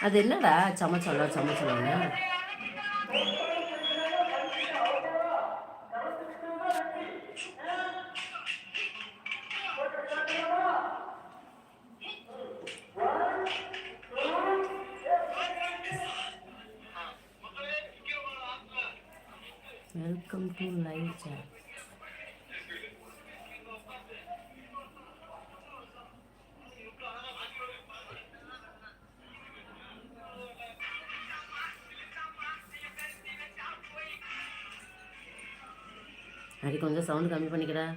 அது என்னடா? சமைச்சோல்ல சமைச்சோல்ல சவுண்ட் கம்மி பண்ணிக்கிறேன்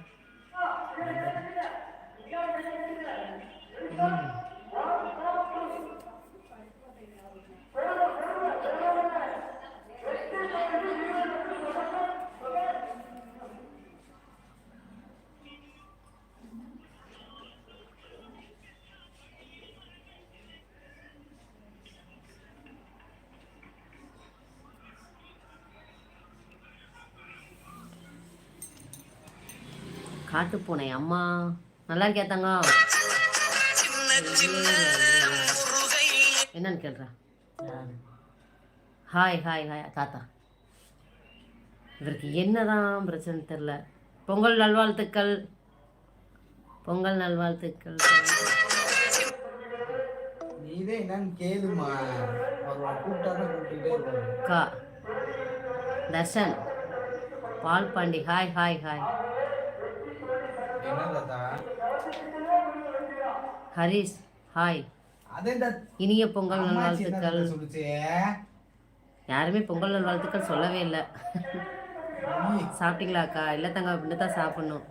காட்டு பூனை அம்மா நல்லா இருக்கியா தங்கம் என்னன்னு கேள்றா? ஹாய் ஹாய் ஹாய் தாத்தா. இவருக்கு என்னதான் பிரச்சனை தெரில பொங்கல் நல்வாழ்த்துக்கள். பொங்கல் நல்வாழ்த்துக்கள். கா Darshan Pal Pandi hi hi hi Harish hi. இனிய பொங்கல் நல்வாழ்த்துக்கள். யாருமே பொங்கல் நல்வாழ்த்துக்கள் சொல்லவே இல்லை. நீ, சாப்பிட்டீங்களா அக்கா இல்லை தங்க இப்படி தான் சாப்பிடணும்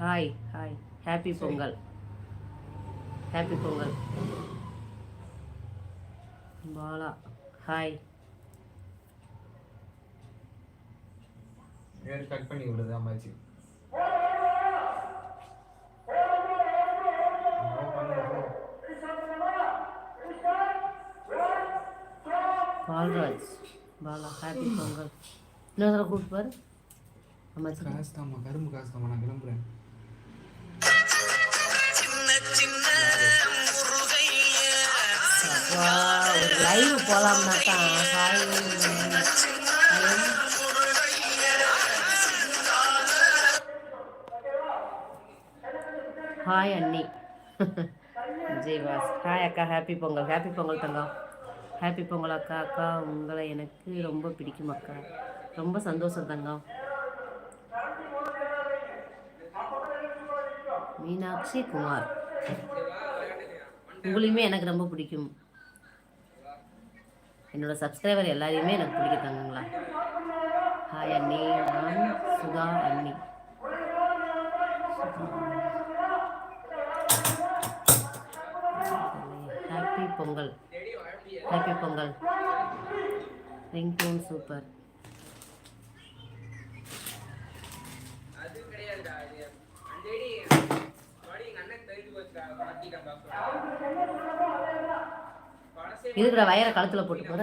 hi hi. Happy Pongal. Happy Pongal. Bala hi. வேறு கட் பண்ணி விடுது அம்மாச்சி. பால்ராஜ் பாலா ஹாப்பி பொங்கல். இன்னொரு கூப்பிட்டு பாரு. அம்மாச்சி. காசு தாம்மா கரும்பு காசு தாம்மா நான் கிளம்புறேன். ஒரு லைவ் போலாம்னா தான் ஹாய் ஹாய் அண்ணி. ஜெய்வாஸ் ஹாய் அக்கா ஹாப்பி பொங்கல் ஹாப்பி பொங்கல் தங்கம். ஹாப்பி பொங்கல் அக்கா அக்கா உங்களை எனக்கு ரொம்ப பிடிக்கும் அக்கா. ரொம்ப சந்தோஷம் தங்கம். மீனாட்சி குமார். உங்களையுமே எனக்கு ரொம்ப பிடிக்கும். என்னோட சப்ஸ்கிரைபர் எல்லாரையுமே எனக்கு பிடிக்கும் தங்கங்களா. ஹாய் அண்ணி நான் சுதா அண்ணி. Pongal. Happy Pongal. Ringtone super அது இருக்கிற வயரை கழுத்தில் போட்டு போற?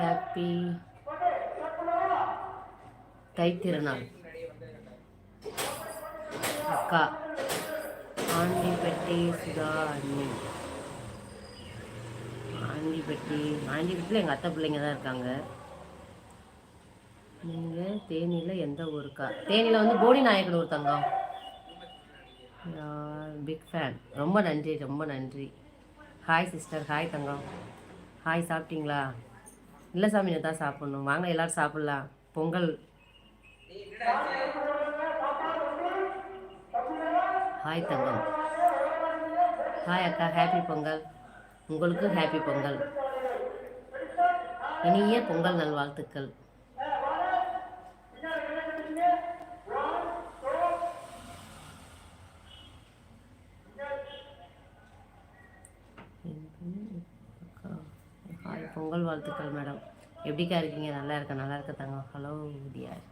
ஹாப்பி தைத்திருநாள். அக்கா ஆண்டிப்பட்டி சுதா அண்ணி. ஆண்டிப்பட்டி ஆண்டிப்பட்டியில் எங்கள் அத்தை பிள்ளைங்க தான் இருக்காங்க. நீங்கள் தேனியில் எந்த ஊருக்கா? தேனியில் வந்து போடி ஒரு தங்கம். பிக் ஃபேன் ரொம்ப நன்றி ரொம்ப நன்றி. ஹாய் சிஸ்டர் ஹாய் தங்கம். ஹாய் சாப்பிட்டீங்களா? இல்லை சாமி தான் சாப்பிட்ணும். வாங்க எல்லோரும் சாப்பிட்லாம். பொங்கல். ஹாய் தங்கம். ஹாய் அக்கா. ஹாப்பி பொங்கல். உங்களுக்கு ஹாப்பி பொங்கல். இனிய பொங்கல் நல்வாழ்த்துக்கள் ஹாய் பொங்கல் வாழ்த்துக்கள் மேடம். எப்படிக்கா இருக்கீங்க? நல்லா இருக்க நல்லா இருக்க தாங்க. ஹலோ உதியார்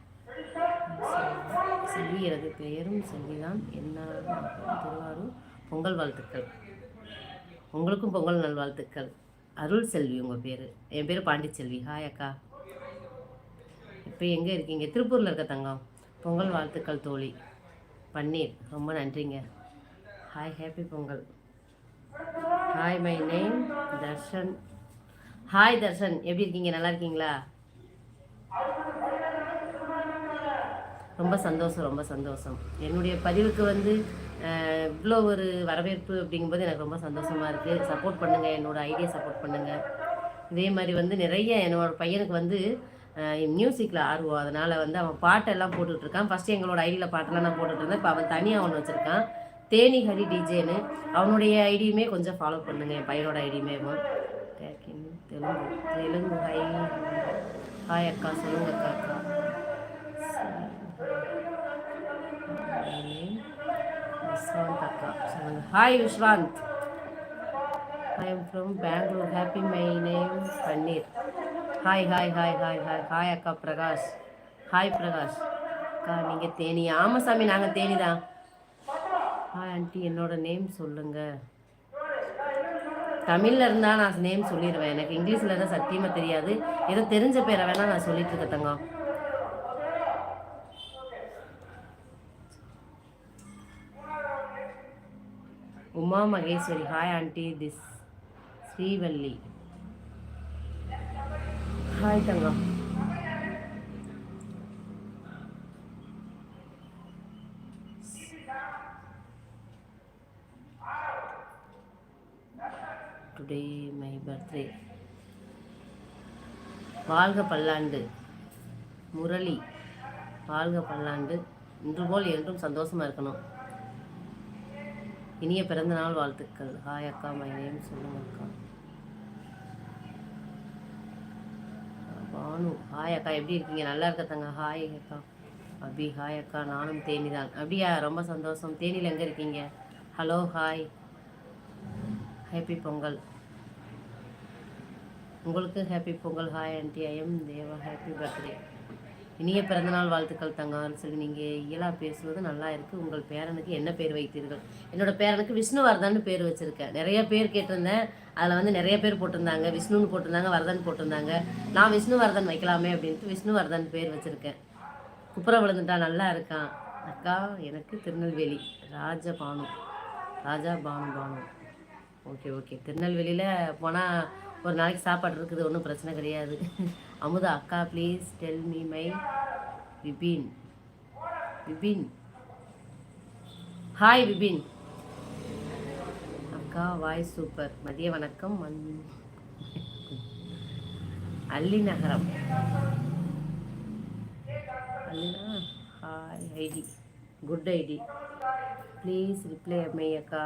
செல்வி எனது பெயரும் செல்விதான். என்ன திருவாரூர்? பொங்கல் வாழ்த்துக்கள். உங்களுக்கும் பொங்கல் நல்வாழ்த்துக்கள். அருள் செல்வி உங்கள் பேர். என் பேர் பாண்டிச்செல்வி ஹாய் அக்கா. இப்போ எங்கே இருக்கீங்க? திருப்பூரில் இருக்க தங்கம். பொங்கல் வாழ்த்துக்கள் தோழி. பன்னீர். ரொம்ப நன்றிங்க. Hi happy Pongal. Hi my name Darshan. Hi Darshan எப்படி இருக்கீங்க? நல்லா இருக்கீங்களா? ரொம்ப சந்தோஷம் ரொம்ப சந்தோஷம். என்னுடைய பதிவுக்கு வந்து இவ்வளோ ஒரு வரவேற்பு அப்படிங்கும்போது எனக்கு ரொம்ப சந்தோஷமாக இருக்குது சப்போர்ட் பண்ணுங்கள் என்னோடய ஐடியா சப்போர்ட் பண்ணுங்கள் இதே மாதிரி வந்து நிறைய என்னோட பையனுக்கு வந்து மியூசிக்கில் ஆர்வம். அதனால் வந்து அவன் பாட்டெல்லாம் போட்டுட்டு இருக்கான் ஃபஸ்ட்டு எங்களோட ஐடியில் பாட்டெல்லாம் நான் போட்டுட்ருந்தேன். இப்போ அவன் தனியாக ஒன்று வச்சுருக்கான். தேனி ஹரி டிஜேன்னு அவனுடைய ஐடியுமே கொஞ்சம் ஃபாலோ பண்ணுங்க. என் பையனோட ஐடியுமே தெலுங்கு தெலுங்கு ஹை ஹாய் அக்கா சொல்லுங்க அக்கா அக்கா. விஸ்வாந்த் அக்கா சொல்லுங்க. Hi Vishwanth. I am from Bangalore happy my name Panneer hi hi hi hi hi hi அக்கா பிரகாஷ். ஹாய் பிரகாஷ். அக்கா நீங்கள் தேனி. ஆமாம் சாமி நாங்கள் தேனி தான் ஹாய் ஆண்டி என்னோட நேம் சொல்லுங்கள் தமிழில் இருந்தால் நான் நேம் சொல்லிடுவேன் எனக்கு இங்கிலீஷில் இருந்தால் சத்தியமாக தெரியாது. ஏதோ தெரிஞ்ச பேரை வேணால் நான் சொல்லிட்டு இருக்கேன் தங்கம். Uma Maheswari. Hi aunty this Srivalli. Hi Thangam. Today my birthday வாழ்க பல்லாண்டு முரளி. வாழ்க பல்லாண்டு. இன்று போல் என்றும் சந்தோஷமா இருக்கணும். இனிய பிறந்த நாள் வாழ்த்துக்கள். ஹாய் அக்கா மை நேம் சொல்லுங்க அக்கா. பானு ஹாய் அக்கா. எப்படி இருக்கீங்க? நல்லா இருக்கத்தங்க ஹாய் அக்கா. அபி ஹாய் அக்கா. நானும் தேனி தான் அப்படியா? ரொம்ப சந்தோஷம். தேனியில் எங்கே இருக்கீங்க? Hello hi happy Pongal. உங்களுக்கு happy Pongal hi aunty I'm Deva happy birthday இனிய பிறந்தநாள் வாழ்த்துக்கள் தங்கம். சொல்லி நீங்கள் இயலா பேசுவது நல்லா இருக்குது உங்கள் பேரனுக்கு என்ன பேர் வைத்தீர்கள்? என்னோட பேரனுக்கு விஷ்ணுவர்தன் பேர் வச்சுருக்கேன். நிறைய பேர் கேட்டிருந்தேன். அதில் வந்து நிறைய பேர் போட்டிருந்தாங்க. விஷ்ணுன்னு போட்டிருந்தாங்க வரதன் போட்டிருந்தாங்க. நான் விஷ்ணுவர்தன் வைக்கலாமே அப்படின்ட்டு விஷ்ணுவர்தன் பேர் வச்சுருக்கேன். குப்புற விழுந்துட்டா நல்லா இருக்கான். அக்கா எனக்கு Tirunelveli. Rajabanu. Raja Banu. Banu okay okay. திருநெல்வேலியில் போனால் ஒரு நாளைக்கு சாப்பாடு இருக்குது ஒன்றும் பிரச்சனை கிடையாது. அமுதா அக்கா please tell me my Vipin Vipin hi Vipin அக்கா வாய்ஸ் சூப்பர் மதிய வணக்கம். மண் அல்லி நகரம். அல்லினா hi ID good ID please reply அம்மை அக்கா.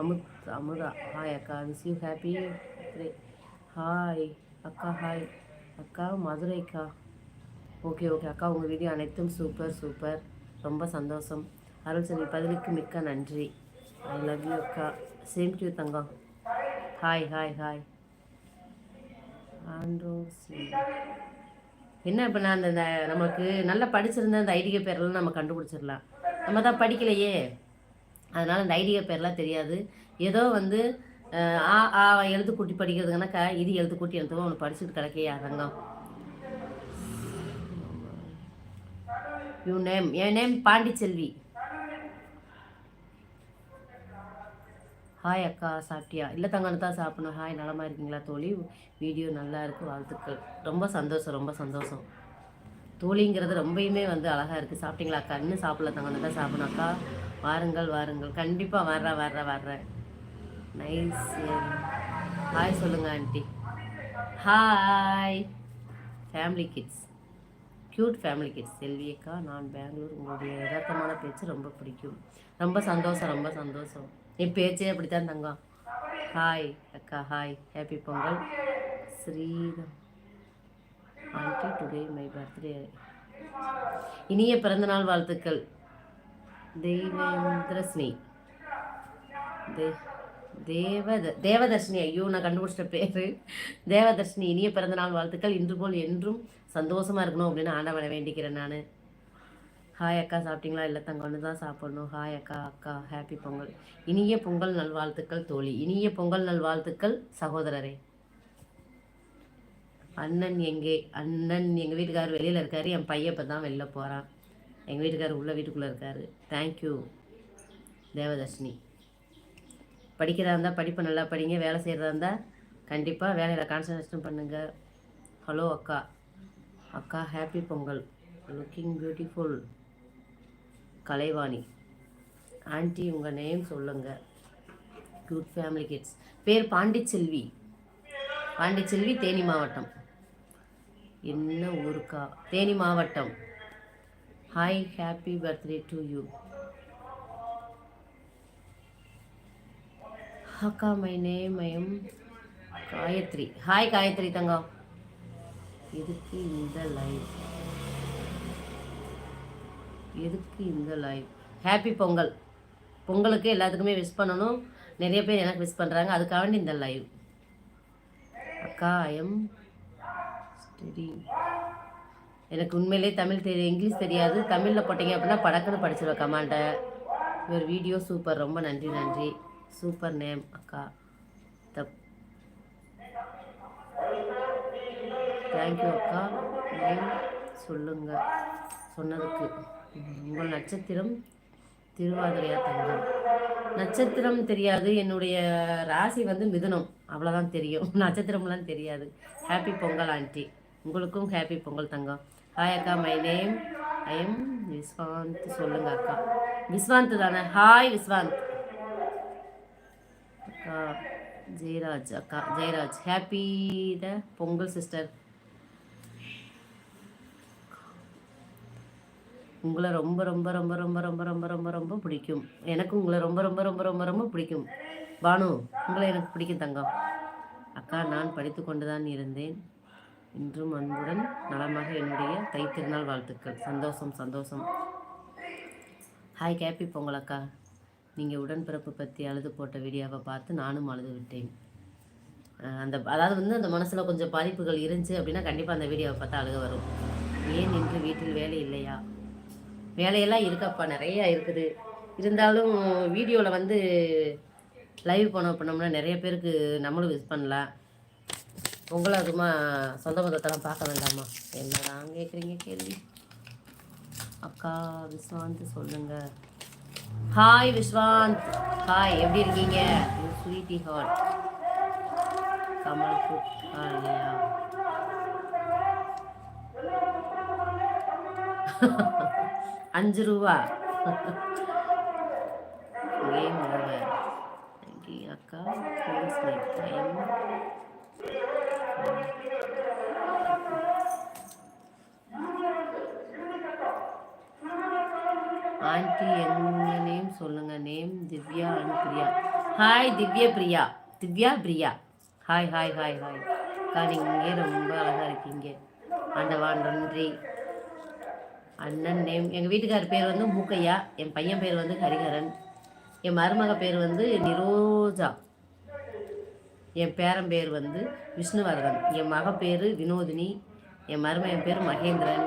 அமுத் அமுதா ஹாய் அக்கா. விஷ் யூ ஹாப்பி ஹாய் அக்கா ஹாய் அக்கா மதுரைக்கா. ஓகே ஓகே அக்கா உங்கள் வீடியோ அனைத்தும் சூப்பர் சூப்பர் ரொம்ப சந்தோஷம். அருள் செல்வி பதிலுக்கு மிக்க நன்றி. ஐ லவ் யூ அக்கா. சேம் டு தங்கம். ஹாய் ஹாய் ஹாய் ஆண்ட்ரோ சி என்ன இப்போ நான் அந்த நமக்கு நல்லா படிச்சிருந்த அந்த ஐடிகை பேரெல்லாம் நம்ம கண்டுபிடிச்சிடலாம். நம்ம தான் படிக்கலையே. அதனால் அந்த ஐடிகை பேரெலாம் தெரியாது. ஏதோ வந்து ஆ ஆ எழுத்து கூட்டி படிக்கிறதுனாக்கா இது எழுத்து கூட்டி எழுத்துவோ ஒன்று படிச்சுட்டு கிடக்கே அரங்கம் யூ நேம் என் நேம் பாண்டிச்செல்வி. ஹாய் அக்கா சாப்பிட்டியா? இல்லை தங்கன்னு தான் சாப்பிடணும். ஹாய் நலமாக இருக்கீங்களா தோழி? வீடியோ நல்லா இருக்குது வாழ்த்துக்கள். ரொம்ப சந்தோஷம் ரொம்ப சந்தோஷம். தோழிங்கிறது ரொம்பயுமே வந்து அழகாக இருக்குது சாப்பிட்டீங்களா அக்கா? இன்னும் சாப்பிடல தங்கன்னு தான் சாப்பிடணும் அக்கா. வாருங்கள் வாருங்கள். கண்டிப்பாக வர்றேன் வர்றேன் வர்றேன். நைஸ் ஹாய் சொல்லுங்க aunty hi family kids cute family kids Selvi அக்கா நான் பெங்களூர். உங்களுடைய யதார்த்தமான பேச்சு ரொம்ப பிடிக்கும். ரொம்ப சந்தோஷம் ரொம்ப சந்தோஷம். என் பேச்சே அப்படித்தான் தங்கம். ஹாய் அக்கா ஹாய் ஹாப்பி பொங்கல். ஸ்ரீதம். ஆண்டி டுடே மை பர்த்டே இனிய பிறந்தநாள் வாழ்த்துக்கள். தெய்வேந்திரஸ்னி தே தேவத தேவதர்ஷினி ஐயோ நான் கண்டுபிடிச்சிட்ட பேர். தேவதர்ஷினி இனிய பிறந்தநாள் வாழ்த்துக்கள். இன்று போல் என்றும் சந்தோஷமா இருக்கணும் அப்படின்னு ஆண்டவனை வேண்டிக்கிறேன் நான். ஹாய் அக்கா சாப்பிட்டீங்களா? இல்லை தங்க ஒன்று தான் சாப்பிடணும். ஹாய் அக்கா அக்கா ஹாப்பி பொங்கல். இனிய பொங்கல் நல்வாழ்த்துக்கள் தோழி. இனிய பொங்கல் நல்வாழ்த்துக்கள் சகோதரரே. அண்ணன் எங்கே? அண்ணன் எங்கள் வீட்டுக்காரர் வெளியில் இருக்காரு. என் பையன் இப்போ தான் வெளில போகிறான் எங்கள் வீட்டுக்காரர் உள்ள வீட்டுக்குள்ளே இருக்காரு. Thank you Devadharshini. படிக்கிறதா இருந்தால் படிப்பை நல்லா படிங்க வேலை செய்கிறதா இருந்தால் கண்டிப்பாக வேலையில் கான்சன்ட்ரேஷன் பண்ணுங்கள் ஹலோ அக்கா. அக்கா happy Pongal. Looking beautiful Kalaivani. Aunty உங்கள் நேம் சொல்லுங்கள் குட் ஃபேமிலி கிட்ஸ் பேர் பாண்டிச்செல்வி. பாண்டிச்செல்வி தேனி மாவட்டம். என்ன ஊருக்கா? தேனி மாவட்டம். Hi happy birthday to you அக்கா my name I'm Gayathri. Hi Gayathri தங்கம். எதுக்கு இந்த லைவ் எதுக்கு இந்த லைவ் ஹாப்பி பொங்கல். பொங்கலுக்கு எல்லாத்துக்குமே விஷ் பண்ணணும். நிறைய பேர் எனக்கு விஷ் பண்ணுறாங்க அதுக்காக வேண்டி இந்த லைவ் அக்கா ஐஎம் ஸ்டடி எனக்கு உண்மையிலே தமிழ் தெரியும் இங்கிலீஷ் தெரியாது. தமிழில் போட்டிங்க அப்படின்னா படக்குன்னு படிச்சிருவேன் கமாண்டை. ஒரு வீடியோ சூப்பர் ரொம்ப நன்றி நன்றி. சூப்பர் நேம் அக்கா. தப். தேங்க்யூ அக்கா. நேம் சொல்லுங்க. சொன்னதுக்கு. உங்கள் நட்சத்திரம் திருவாதிரையா தங்கம். நட்சத்திரம் தெரியாது. என்னுடைய ராசி வந்து மிதுனம். அவ்வளோதான் தெரியும். நட்சத்திரம்லாம் தெரியாது. ஹாப்பி பொங்கல் ஆண்டி உங்களுக்கும் ஹாப்பி பொங்கல் தங்கம். ஹாய் அக்கா. My name I am Vishwanth சொல்லுங்க அக்கா. விஸ்வாந்த் தானே? ஹாய் விஸ்வாந்த் அக்கா ஜெயராஜ் அக்கா Jayaraj. Happy the Pongal sister உங்களை ரொம்ப ரொம்ப ரொம்ப ரொம்ப ரொம்ப ரொம்ப ரொம்ப ரொம்ப பிடிக்கும். எனக்கு உங்களை ரொம்ப ரொம்ப ரொம்ப ரொம்ப ரொம்ப பிடிக்கும். பானு உங்களை எனக்கு பிடிக்கும் தங்கம். அக்கா நான் படித்து கொண்டு தான் இருந்தேன். இன்றும் அன்புடன் நலமாக என்னுடைய தைத்திருநாள் வாழ்த்துக்கள். சந்தோஷம் சந்தோஷம். ஹாய் கேப்பி பொங்கல் அக்கா. நீங்கள் உடன்பிறப்பு பற்றி அழுது போட்ட வீடியோவை பார்த்து நானும் அழுது விட்டேன். அந்த அதாவது வந்து அந்த மனசில் கொஞ்சம் பாதிப்புகள் இருந்துச்சு அப்படின்னா கண்டிப்பாக அந்த வீடியோவை பார்த்தா அழுக வரும். ஏன் இன்று வீட்டில் வேலை இல்லையா? வேலையெல்லாம் இருக்கப்பா நிறையா இருக்குது. இருந்தாலும் வீடியோவில் வந்து லைவ் போனோம் பண்ணோம்னா நிறைய பேருக்கு நம்மளும் விஸ் பண்ணலாம். உங்களும் அதுமா சொந்த பந்தத்தெல்லாம் பார்க்க வேண்டாமா? என்னதான் கேட்குறீங்க கேள்வி. அக்கா விஸ்வான்ட்டு சொல்லுங்கள் ஹாய் விஸ்வாந்த் ஹாய் எப்படி இருக்கீங்க? ஸ்வீட்டி ஹாட் கமல் ஃபுட் இல்லையா? அஞ்சு ரூபா. கேம் ஓவர் அக்கா ஆண்டி எங்க நேம் சொல்லுங்க. Name Divya and Priya. Hi Divya Priya. Divya Priya. Hi hi hi hi அக்கா நீங்கள் ரொம்ப அழகாக இருக்கீங்க. ஆண்டவா நன்றி. அண்ணன் நேம். எங்கள் வீட்டுக்கார் பேர் வந்து மூக்கையா. என் பையன் பேர் வந்து ஹரிஹரன். என் மருமக பேர் வந்து நிரோஜா. என் பேரன் பேர் வந்து விஷ்ணுவர்தன். என் மக பேர் வினோதினி. என் மருமகன் பேர் மகேந்திரன்.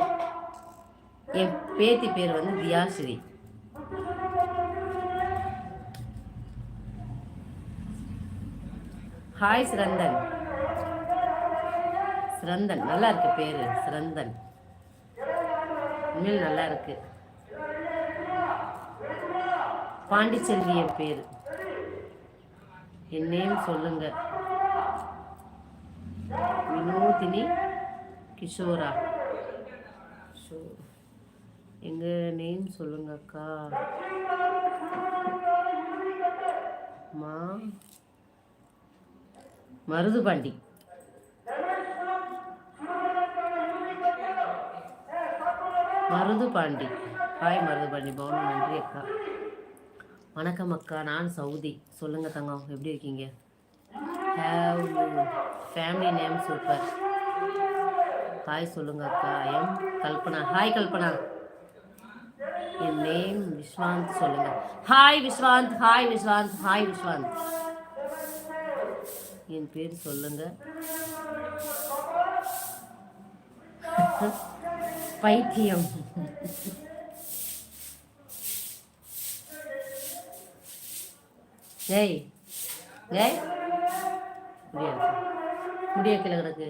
என் பேத்தி பேர் வந்து தியாஸ்ரீ ஹாய் சிரந்தன் சிரந்தன் நல்லா இருக்கு பேரு சிரந்தன் உண்மையில் நல்லா இருக்கு பாண்டிச்செல்வி என் பேர். என் நேம் சொல்லுங்க. வினோதினி கிஷோரா. ஷோ எங்க நேம் சொல்லுங்க அக்கா. மா. மருதுபாண்டி மருதுபாண்டி ஹாய் மருதுபாண்டி பவுன் நன்றி அக்கா. வணக்கம் அக்கா நான் சவுதி. சொல்லுங்க தங்கம் எப்படி இருக்கீங்க? Have you family name super hi சொல்லுங்க அக்கா. எம் கல்பனா. ஹாய் கல்பனா. என் நேம் விஸ்வாந்த் சொல்லுங்க. Hi Vishwanth. Hi Vishwanth. Hi Vishwanth. என் பேர் சொல்லுங்கள் பைத்தியம். ஏய் ஏய். முடியாது. முடிய கீழே கிடக்கு.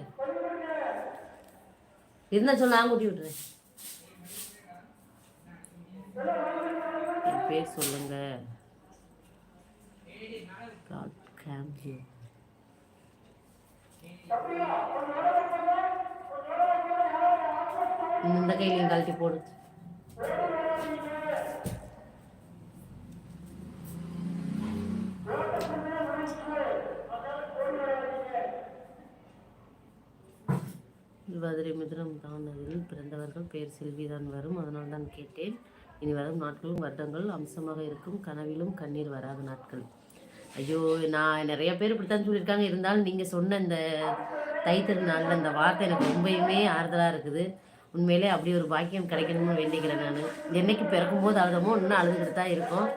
இருந்தால் சொல் நான் கூட்டி விட்டுறேன். என் பேர் சொல்லுங்கள் காட் கேம்ப் இந்த கையிலையும் கழட்டி போடு. திருவாதிரை மிதுனம் தானதில் பிறந்தவர்கள். பெயர் செல்விதான் வரும். அதனால் தான் கேட்டேன். இனி வரும் நாட்களும் வருடங்கள் அம்சமாக இருக்கும். கனவிலும் கண்ணீர் வராத நாட்கள். ஐயோ நான் நிறைய பேர் இப்படித்தான் சொல்லியிருக்காங்க. இருந்தாலும் நீங்கள் சொன்ன இந்த தை திருநாளில் வார்த்தை எனக்கு ரொம்பவுமே ஆறுதலாக இருக்குது. உண்மையிலே அப்படி ஒரு பாக்கியம் கிடைக்கணும்னு வேண்டிக்கிறேன் நான். என்னைக்கு பிறக்கும்போது அழுதமோ இன்னும் அழுதுகிட்டு தான் இருக்கும்.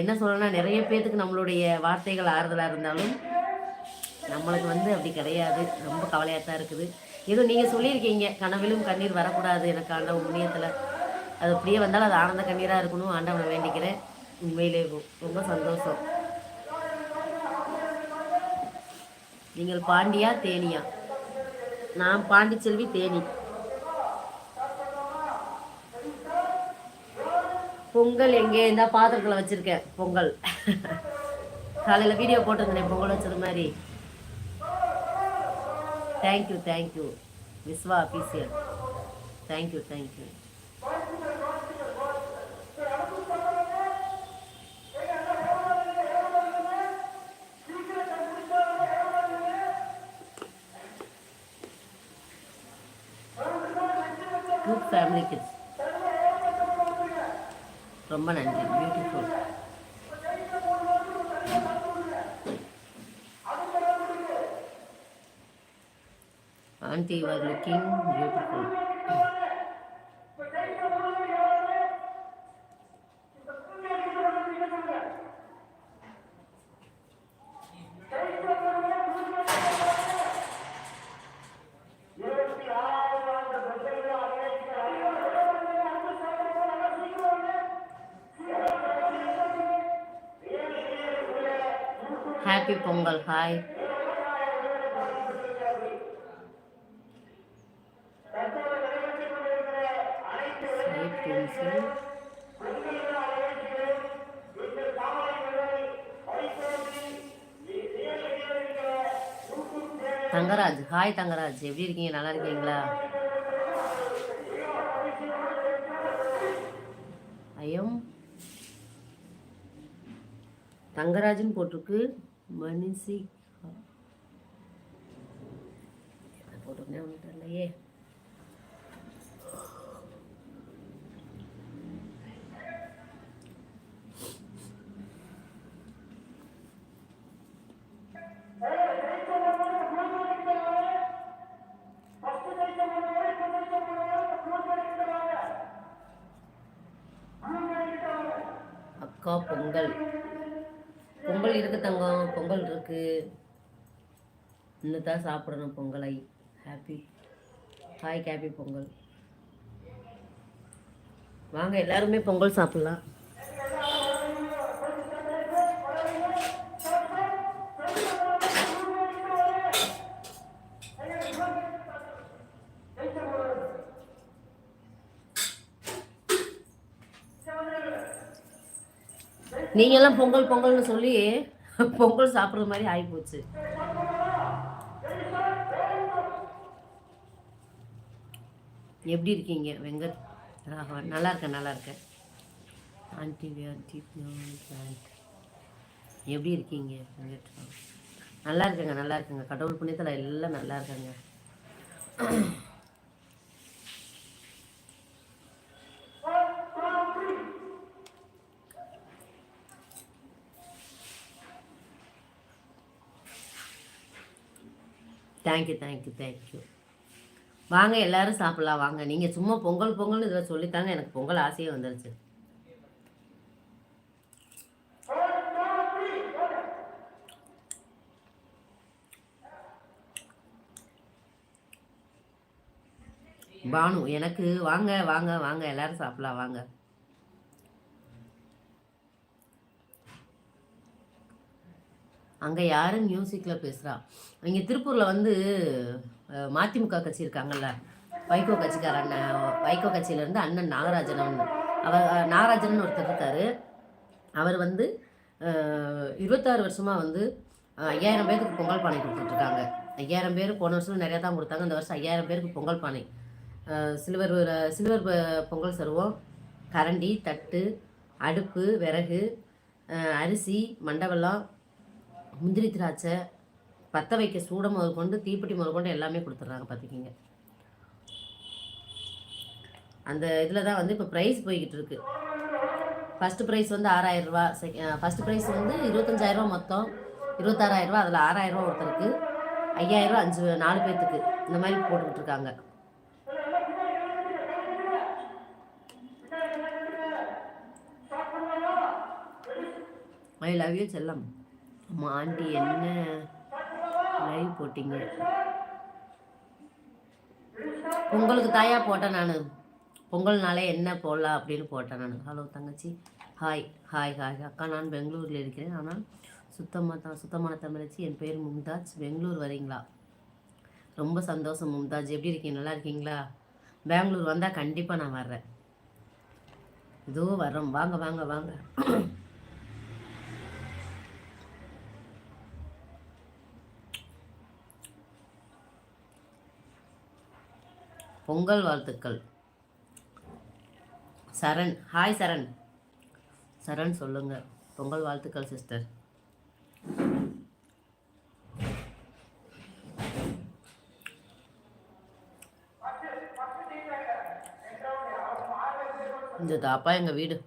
என்ன சொல்லணும்னா நிறைய பேர்த்துக்கு நம்மளுடைய வார்த்தைகள் ஆறுதலாக இருந்தாலும் நம்மளுக்கு வந்து அப்படி கிடையாது. ரொம்ப கவலையாக தான் இருக்குது. ஏதோ நீங்கள் சொல்லியிருக்கீங்க கனவிலும் கண்ணீர் வரக்கூடாது எனக்கு ஆண்ட உண்மையத்தில் அது அப்படியே வந்தாலும் அது ஆனந்த கண்ணீராக இருக்கணும் ஆண்டவனை வேண்டிக்கிறேன். உண்மையிலே ரொம்ப சந்தோஷம். நீங்கள் பாண்டியா தேனியா? நான் பாண்டிச்செல்வி தேனி. பொங்கல் எங்கே? இருந்தால் பாத்திரத்தில் வச்சுருக்கேன் பொங்கல். காலையில் வீடியோ போட்டிருந்தேன் பொங்கல் வச்சது மாதிரி. Thank you thank you Vishwa official thank you thank you good family kids ரொம்ப நன்றி. Beautiful aunty you are looking beautiful happy Pongal hi Side Thangaraj hi Thangaraj. எப்படி இருக்கீங்க? நல்லா இருக்கீங்களா? ஐயம். தங்கராஜன் போட்டிருக்கு. மணிசி என்ன போட்டிருக்கேன் ஒன்றும் தெரியலையே அக்கா பொங்கல் பொங்கல் இருக்கு தங்கம் பொங்கல் இருக்கு இன்னும் தான் சாப்பிடணும் பொங்கலை. Happy hi happy Pongal. வாங்க எல்லாருமே பொங்கல் சாப்பிட்லாம். நீங்கள்லாம் பொங்கல் பொங்கல்னு சொல்லி பொங்கல் சாப்பிட்ற மாதிரி ஆகிப்போச்சு எப்படி இருக்கீங்க? வெங்கட். ராகவன். நல்லா இருக்கேன் நல்லா இருக்கேன் ஆண்டி ஆண்டி எப்படி இருக்கீங்க வெங்கட்? ராகவன் நல்லா இருக்கேங்க நல்லா இருக்கேங்க. கடவுள் புண்ணியத்தில் எல்லாம் நல்லா இருக்காங்க. தேங்க்யூ தேங்க்யூ தேங்க்யூ வாங்க எல்லாரும் சாப்பிடலாம் வாங்க. நீங்கள் சும்மா பொங்கல் பொங்கல்னு இதில் சொல்லித்தாங்க எனக்கு பொங்கல் ஆசையே வந்துருச்சு. பானு எனக்கு வாங்க வாங்க வாங்க. எல்லாரும் சாப்பிடலாம் வாங்க. அங்கே யாரும் மியூசிக்கில் பேசுகிறா இங்கே திருப்பூரில் வந்து மதிமுக கட்சி இருக்காங்கல்ல வைகோ கட்சிக்கார அண்ணன் வைகோ கட்சியிலேருந்து அண்ணன் நாகராஜன் அவன். அவர் நாகராஜன் ஒருத்தர் இருக்கார். அவர் வந்து இருபத்தாறு வருஷமாக வந்து ஐயாயிரம் பேருக்கு பொங்கல் பானை கொடுத்துட்ருக்காங்க. ஐயாயிரம் பேர் போன வருஷம் நிறையா தான் கொடுத்தாங்க. இந்த வருஷம் ஐயாயிரம் பேருக்கு பொங்கல் பானை. சில்வர் சில்வர் ப- பொங்கல் சருவம் கரண்டி தட்டு அடுப்பு விறகு அரிசி மண்டவெல்லம் முந்திரி திராட்சை பற்ற வைக்க சூட முதல் கொண்டு தீப்பெட்டி முதல் கொண்டு எல்லாமே கொடுத்துட்றாங்க பார்த்துக்கிங்க. அந்த இதில் தான் வந்து இப்போ ப்ரைஸ் போய்கிட்டு இருக்கு. ஃபஸ்ட்டு ப்ரைஸ் வந்து ஆறாயிரம் செகண்ட் ஃபஸ்ட்டு ப்ரைஸ் வந்து இருபத்தஞ்சாயிரரூவா மொத்தம். இருபத்தாறாயிரரூவா அதில் ஆறாயிரரூவா ஒருத்தருக்கு ஐயாயிரரூவா அஞ்சு நாலு பேர்த்துக்கு இந்த மாதிரி போட்டுக்கிட்டு இருக்காங்க. ஐ லவ் யூ செல்லம். அம்மா ஆண்டி என்ன? லைவ் போட்டிங்க. பொங்கலுக்கு தாயா போட்டேன் நான். பொங்கல்னாலே என்ன போடலாம் அப்படின்னு போட்டேன் நான். ஹலோ தங்கச்சி. ஹாய் ஹாய் ஹாய் அக்கா நான் பெங்களூரில் இருக்கிறேன். ஆனால் சுத்தமாக தான் சுத்தமான தமிழச்சி. என் பேர் மும்தாஜ். பெங்களூர் வரீங்களா? ரொம்ப சந்தோஷம் மும்தாஜ். எப்படி இருக்கீங்க? நல்லா இருக்கீங்களா? பெங்களூர் வந்தால் கண்டிப்பாக நான் வர்றேன். இதோ வர்றோம். வாங்க வாங்க வாங்க. பொங்கல் வாழ்த்துக்கள். சரண். ஹாய் சரண். சரண் சொல்லுங்க. பொங்கல் வாழ்த்துக்கள் சிஸ்டர் இந்த தாப்பா எங்கள் வீடு?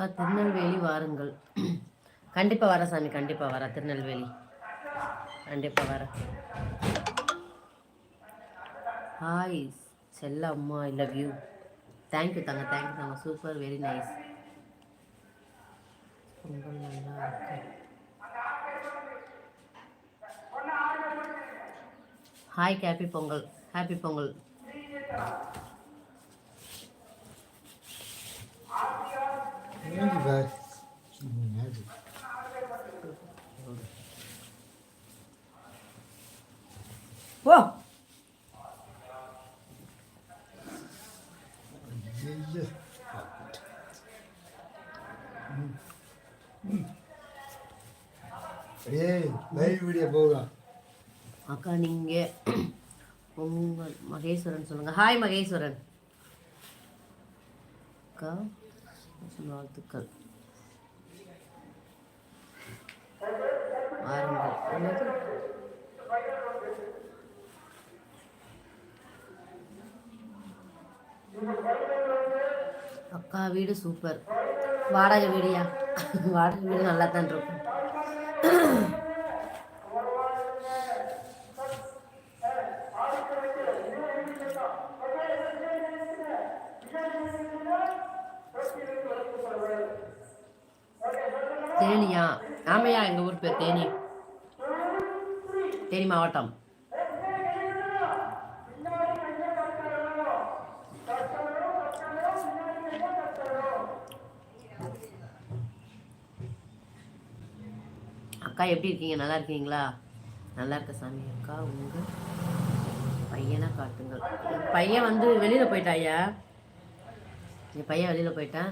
அக்கா திருநெல்வேலி வாருங்கள். கண்டிப்பாக வரேன் சாமி கண்டிப்பாக வரேன். திருநெல்வேலி. கண்டிப்பாக வரேன். ஹாய் செல்ல அம்மா I love you thank you தாங்க தேங்க்யூ தாங்க. சூப்பர் வெரி நைஸ் பொங்கல் நல்லா இருக்கு. Hi happy Pongal happy Pongal Magic bag. Magic. போ ஏய் அக்கா நீங்கள் உங்கள் மகேஸ்வரன் சொல்லுங்க ஹாய் மகேஸ்வரன் அக்கா வாழ்த்துக்கள். அக்கா வீடு சூப்பர் வாடகை வீடியா? வாடகை வீடு நல்லா தான் இருக்கும் தேனியா ஆமையா எங்கள் ஊர் பேர் தேனி. தேனி மாவட்டம். அக்கா எப்படி இருக்கீங்க? நல்லா இருக்கீங்களா? நல்லா இருக்க சாமி. அக்கா உங்கள் பையனை காட்டுங்கள். என் பையன் வந்து வெளியில் போயிட்டாயா என் பையன் வெளியில் போயிட்டான்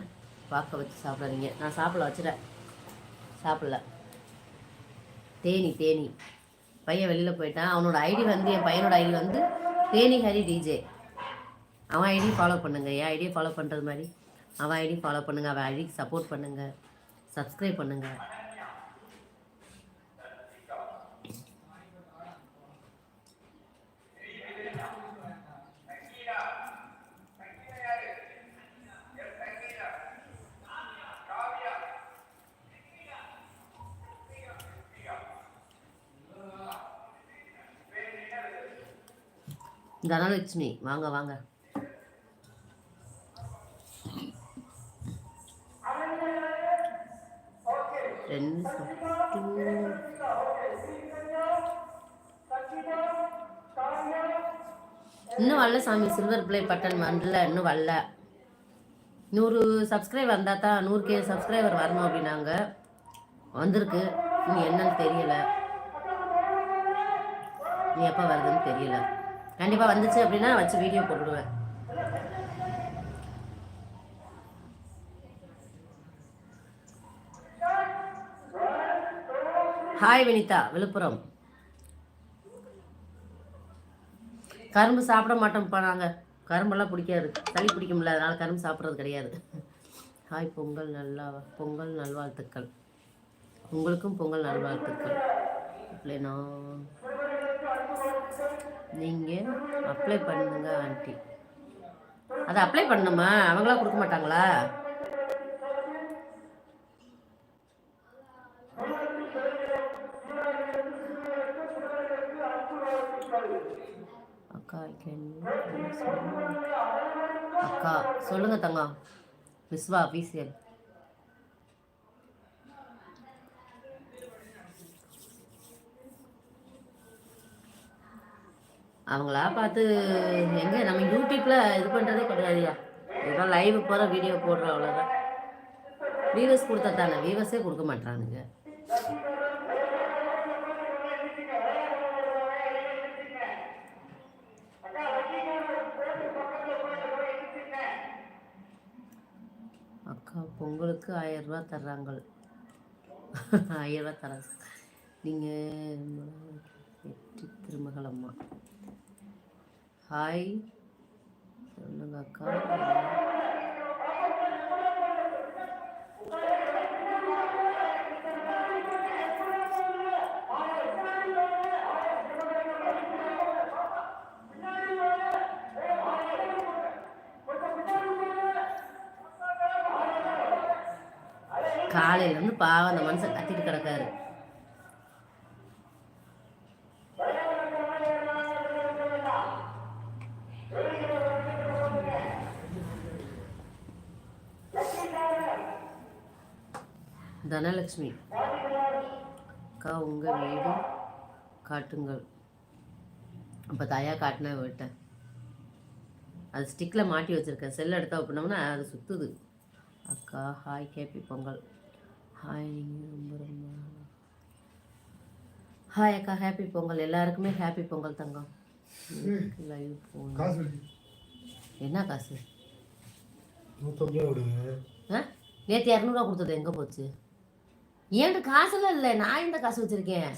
பார்க்க வச்சு சாப்பிடாதீங்க. நான் சாப்பிட வச்சுட்டேன். சாப்பிடல. தேனி தேனி. பையன் வெளியில் போயிட்டான். அவனோட ஐடி வந்து என் பையனோட ஐடி வந்து தேனி ஹரி டிஜே அவன் ஐடி ஃபாலோ பண்ணுங்க. என் ஐடியை ஃபாலோ பண்ணுறது மாதிரி. அவன் ஐடி ஃபாலோ பண்ணுங்க. அவன் ஐடிக்கு சப்போர்ட் பண்ணுங்கள் சப்ஸ்கிரைப் பண்ணுங்கள் தனலட்சுமி வாங்க வாங்க. இன்னும் வரல சாமி. சில்வர் பிளே பட்டன் வரல இன்னும் வரல. நூறு சப்ஸ்கிரைப் வந்தால் தான் நூறு கே சப்ஸ்கிரைபர் வரணும் அப்படின்னாங்க. வந்திருக்கு. நீ என்னன்னு தெரியல. நீ எப்போ வருதுன்னு தெரியல. கண்டிப்பாக வந்துச்சு அப்படின்னா நான் வச்சு வீடியோ போட்டுடுவேன். ஹாய் வினிதா. விழுப்புரம். கரும்பு சாப்பிட மாட்டோம்ப்பா நாங்கள் கரும்பெல்லாம் பிடிக்காது. சளி பிடிக்கும்ல அதனால் கரும்பு சாப்பிட்றது கிடையாது. ஹாய் பொங்கல் நல்லா பொங்கல் நல்வாழ்த்துக்கள். உங்களுக்கும் பொங்கல் நல்வாழ்த்துக்கள். அப்படின்னா நீங்கள் அப்ளை பண்ணுங்க ஆண்டி. அதை அப்ளை பண்ணணுமா அவங்களாம் கொடுக்க மாட்டாங்களா? அக்கா அக்கா சொல்லுங்க தங்கம். விஸ்வா அபிஷியல் அவங்களா பார்த்து எங்கே நம்ம யூடியூப்பில் இது பண்ணுறதே கிடையாதுயா இதெல்லாம் லைவ் போகிற வீடியோ போடுற அவ்வளோதான் வியூவர்ஸ் கொடுத்தா தானே வியூவர்ஸே கொடுக்க மாட்டானுங்க அக்கா பொங்கலுக்கு ஆயிரம் ரூபா தர்றாங்க ஆயிரம் ரூபா தராங்க. நீங்கள் வெற்றி திருமகளம்மா. ஹாய் சொல்லுங்க அக்கா. காலையில இருந்து பாவம் அந்த மனுஷன் கத்திட்டு கிடக்காரு. தனலட்சுமி. அக்கா உங்க வீடு காட்டுங்கள். அப்போ தாயா காட்டினா விட்டேன் அது ஸ்டிக்கில் மாட்டி வச்சிருக்கேன். செல் எடுத்தா அப்படின்னோம்னா அது சுத்துது. அக்கா ஹாய் கேபி பொங்கல். ஹாய் நீங்கள் ரொம்ப ரொம்ப ஹாய் அக்கா ஹாப்பி பொங்கல். எல்லாருக்குமே ஹாப்பி பொங்கல் தங்கம். Live phone. என்ன காசு? நேற்று இரநூறுவா கொடுத்தது. எங்கே போச்சு? ஏன்ட்டு காசுலாம் இல்லை? நான் இந்த காசு வச்சுருக்கேன்?